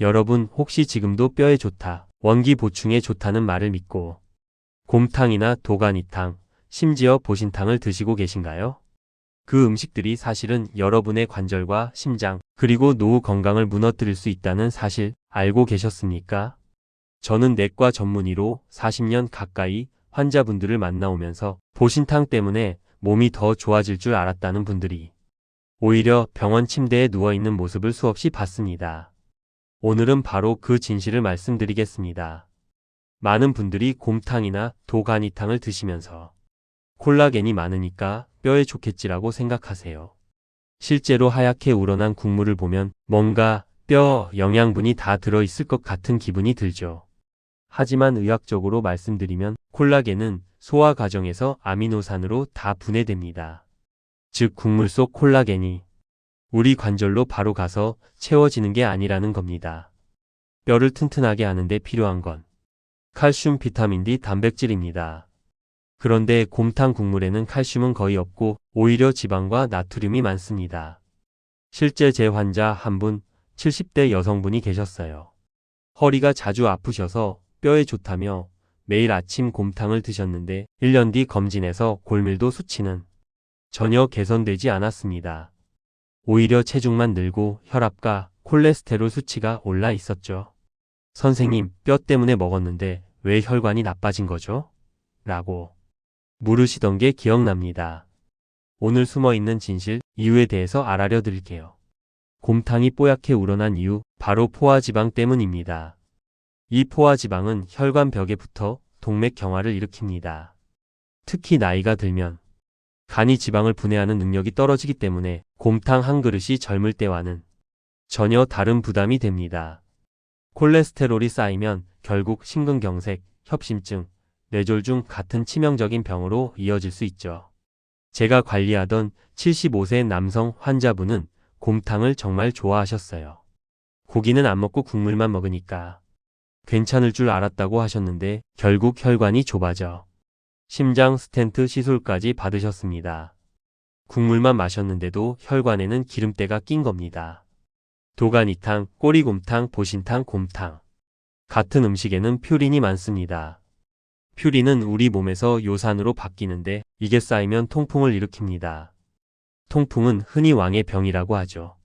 여러분 혹시 지금도 뼈에 좋다, 원기 보충에 좋다는 말을 믿고 곰탕이나 도가니탕, 심지어 보신탕을 드시고 계신가요? 그 음식들이 사실은 여러분의 관절과 심장, 그리고 노후 건강을 무너뜨릴 수 있다는 사실 알고 계셨습니까? 저는 내과 전문의로 40년 가까이 환자분들을 만나오면서 보신탕 때문에 몸이 더 좋아질 줄 알았다는 분들이 오히려 병원 침대에 누워있는 모습을 수없이 봤습니다. 오늘은 바로 그 진실을 말씀드리겠습니다. 많은 분들이 곰탕이나 도가니탕을 드시면서 콜라겐이 많으니까 뼈에 좋겠지라고 생각하세요. 실제로 하얗게 우러난 국물을 보면 뭔가 뼈 영양분이 다 들어있을 것 같은 기분이 들죠. 하지만 의학적으로 말씀드리면 콜라겐은 소화 과정에서 아미노산으로 다 분해됩니다. 즉 국물 속 콜라겐이 우리 관절로 바로 가서 채워지는 게 아니라는 겁니다. 뼈를 튼튼하게 하는데 필요한 건 칼슘, 비타민 D, 단백질입니다. 그런데 곰탕 국물에는 칼슘은 거의 없고 오히려 지방과 나트륨이 많습니다. 실제 제 환자 한 분 70대 여성분이 계셨어요. 허리가 자주 아프셔서 뼈에 좋다며 매일 아침 곰탕을 드셨는데 1년 뒤 검진에서 골밀도 수치는 전혀 개선되지 않았습니다. 오히려 체중만 늘고 혈압과 콜레스테롤 수치가 올라 있었죠. 선생님, 뼈 때문에 먹었는데 왜 혈관이 나빠진 거죠? 라고 물으시던 게 기억납니다. 오늘 숨어 있는 진실, 이유에 대해서 알아려 드릴게요. 곰탕이 뽀얗게 우러난 이유, 바로 포화지방 때문입니다. 이 포화지방은 혈관 벽에 붙어 동맥 경화를 일으킵니다. 특히 나이가 들면 간이 지방을 분해하는 능력이 떨어지기 때문에 곰탕 한 그릇이 젊을 때와는 전혀 다른 부담이 됩니다. 콜레스테롤이 쌓이면 결국 심근경색, 협심증, 뇌졸중 같은 치명적인 병으로 이어질 수 있죠. 제가 관리하던 75세 남성 환자분은 곰탕을 정말 좋아하셨어요. 고기는 안 먹고 국물만 먹으니까 괜찮을 줄 알았다고 하셨는데 결국 혈관이 좁아져 심장 스텐트 시술까지 받으셨습니다. 국물만 마셨는데도 혈관에는 기름때가 낀 겁니다. 도가니탕, 꼬리곰탕, 보신탕, 곰탕. 같은 음식에는 퓨린이 많습니다. 퓨린은 우리 몸에서 요산으로 바뀌는데 이게 쌓이면 통풍을 일으킵니다. 통풍은 흔히 왕의 병이라고 하죠.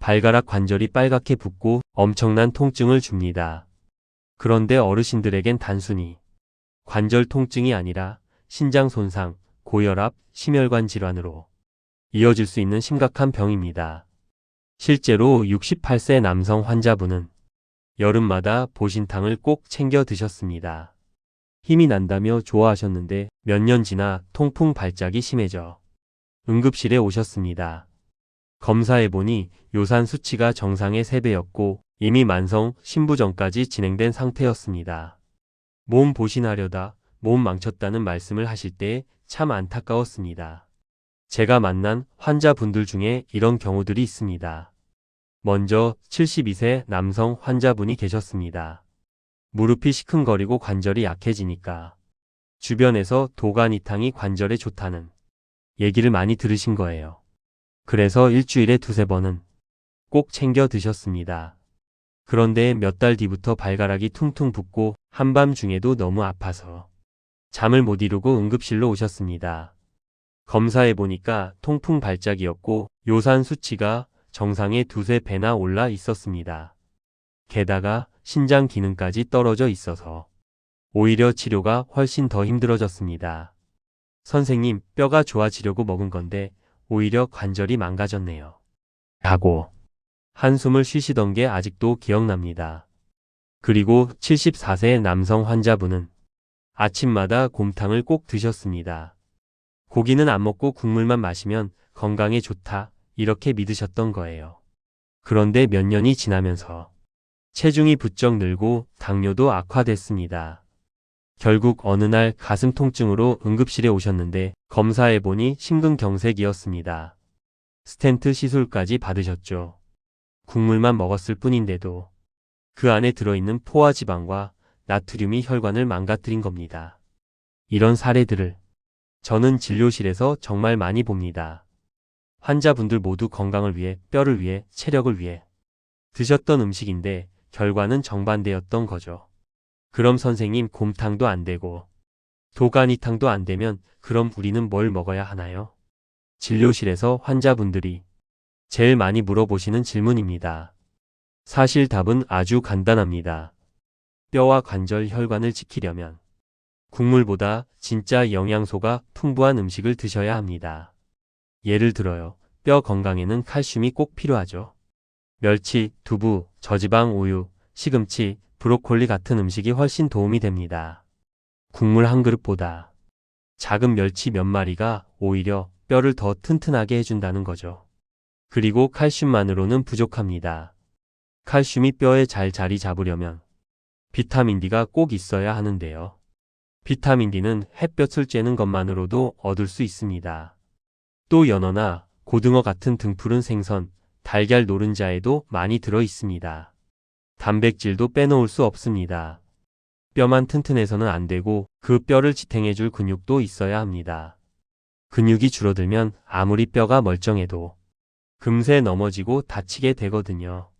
발가락 관절이 빨갛게 붓고 엄청난 통증을 줍니다. 그런데 어르신들에겐 단순히 관절 통증이 아니라 신장 손상, 고혈압, 심혈관 질환으로 이어질 수 있는 심각한 병입니다. 실제로 68세 남성 환자분은 여름마다 보신탕을 꼭 챙겨 드셨습니다. 힘이 난다며 좋아하셨는데 몇 년 지나 통풍 발작이 심해져 응급실에 오셨습니다. 검사해보니 요산 수치가 정상의 3배였고 이미 만성 신부전까지 진행된 상태였습니다. 몸 보신하려다 몸 망쳤다는 말씀을 하실 때 참 안타까웠습니다. 제가 만난 환자분들 중에 이런 경우들이 있습니다. 먼저 72세 남성 환자분이 계셨습니다. 무릎이 시큰거리고 관절이 약해지니까 주변에서 도가니탕이 관절에 좋다는 얘기를 많이 들으신 거예요. 그래서 일주일에 두세 번은 꼭 챙겨 드셨습니다. 그런데 몇 달 뒤부터 발가락이 퉁퉁 붓고 한밤중에도 너무 아파서 잠을 못 이루고 응급실로 오셨습니다. 검사해 보니까 통풍 발작이었고 요산 수치가 정상의 두세 배나 올라 있었습니다. 게다가 신장 기능까지 떨어져 있어서 오히려 치료가 훨씬 더 힘들어졌습니다. 선생님, 뼈가 좋아지려고 먹은 건데 오히려 관절이 망가졌네요. 라고 한숨을 쉬시던 게 아직도 기억납니다. 그리고 74세 남성 환자분은 아침마다 곰탕을 꼭 드셨습니다. 고기는 안 먹고 국물만 마시면 건강에 좋다, 이렇게 믿으셨던 거예요. 그런데 몇 년이 지나면서 체중이 부쩍 늘고 당뇨도 악화됐습니다. 결국 어느 날 가슴 통증으로 응급실에 오셨는데 검사해보니 심근경색이었습니다. 스텐트 시술까지 받으셨죠. 국물만 먹었을 뿐인데도 그 안에 들어있는 포화지방과 나트륨이 혈관을 망가뜨린 겁니다. 이런 사례들을 저는 진료실에서 정말 많이 봅니다. 환자분들 모두 건강을 위해, 뼈를 위해, 체력을 위해 드셨던 음식인데 결과는 정반대였던 거죠. 그럼 선생님 곰탕도 안 되고 도가니탕도 안 되면 그럼 우리는 뭘 먹어야 하나요? 진료실에서 환자분들이 제일 많이 물어보시는 질문입니다. 사실 답은 아주 간단합니다. 뼈와 관절 혈관을 지키려면 국물보다 진짜 영양소가 풍부한 음식을 드셔야 합니다. 예를 들어요. 뼈 건강에는 칼슘이 꼭 필요하죠. 멸치, 두부, 저지방 우유, 시금치, 브로콜리 같은 음식이 훨씬 도움이 됩니다. 국물 한 그릇보다 작은 멸치 몇 마리가 오히려 뼈를 더 튼튼하게 해준다는 거죠. 그리고 칼슘만으로는 부족합니다. 칼슘이 뼈에 잘 자리 잡으려면 비타민 D가 꼭 있어야 하는데요. 비타민 D는 햇볕을 쬐는 것만으로도 얻을 수 있습니다. 또 연어나 고등어 같은 등푸른 생선, 달걀 노른자에도 많이 들어 있습니다. 단백질도 빼놓을 수 없습니다. 뼈만 튼튼해서는 안 되고 그 뼈를 지탱해줄 근육도 있어야 합니다. 근육이 줄어들면 아무리 뼈가 멀쩡해도 금세 넘어지고 다치게 되거든요.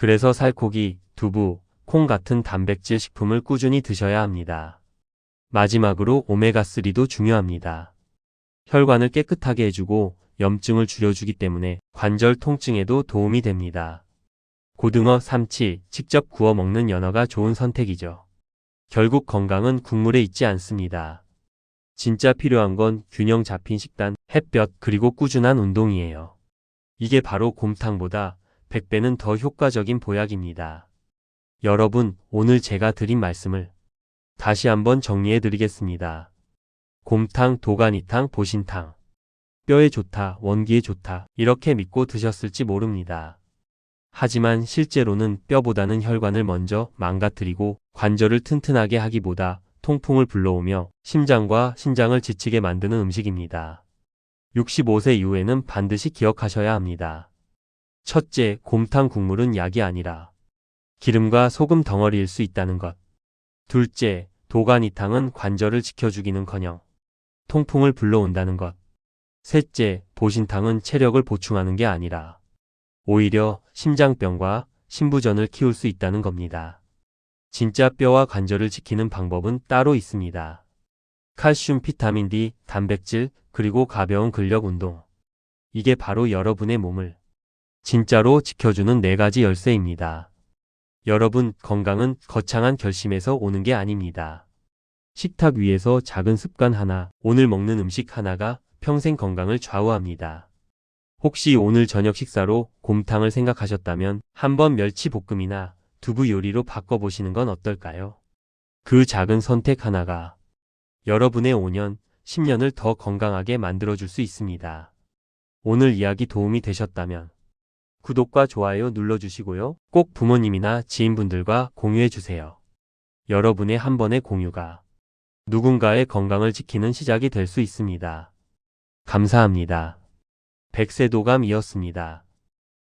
그래서 살코기, 두부, 콩 같은 단백질 식품을 꾸준히 드셔야 합니다. 마지막으로 오메가3도 중요합니다. 혈관을 깨끗하게 해주고 염증을 줄여주기 때문에 관절 통증에도 도움이 됩니다. 고등어, 삼치, 직접 구워 먹는 연어가 좋은 선택이죠. 결국 건강은 국물에 있지 않습니다. 진짜 필요한 건 균형 잡힌 식단, 햇볕, 그리고 꾸준한 운동이에요. 이게 바로 곰탕보다 100배는 더 효과적인 보약입니다. 여러분, 오늘 제가 드린 말씀을 다시 한번 정리해 드리겠습니다. 곰탕, 도가니탕, 보신탕. 뼈에 좋다, 원기에 좋다, 이렇게 믿고 드셨을지 모릅니다. 하지만 실제로는 뼈보다는 혈관을 먼저 망가뜨리고 관절을 튼튼하게 하기보다 통풍을 불러오며 심장과 신장을 지치게 만드는 음식입니다. 65세 이후에는 반드시 기억하셔야 합니다. 첫째, 곰탕 국물은 약이 아니라 기름과 소금 덩어리일 수 있다는 것. 둘째, 도가니탕은 관절을 지켜주기는커녕 통풍을 불러온다는 것. 셋째, 보신탕은 체력을 보충하는 게 아니라 오히려 심장병과 신부전을 키울 수 있다는 겁니다. 진짜 뼈와 관절을 지키는 방법은 따로 있습니다. 칼슘, 비타민 D, 단백질, 그리고 가벼운 근력 운동. 이게 바로 여러분의 몸을 진짜로 지켜주는 네 가지 열쇠입니다. 여러분, 건강은 거창한 결심에서 오는 게 아닙니다. 식탁 위에서 작은 습관 하나, 오늘 먹는 음식 하나가 평생 건강을 좌우합니다. 혹시 오늘 저녁 식사로 곰탕을 생각하셨다면 한번 멸치볶음이나 두부 요리로 바꿔보시는 건 어떨까요? 그 작은 선택 하나가 여러분의 5년, 10년을 더 건강하게 만들어줄 수 있습니다. 오늘 이야기 도움이 되셨다면 구독과 좋아요 눌러주시고요. 꼭 부모님이나 지인분들과 공유해주세요. 여러분의 한 번의 공유가 누군가의 건강을 지키는 시작이 될 수 있습니다. 감사합니다. 백세도감이었습니다.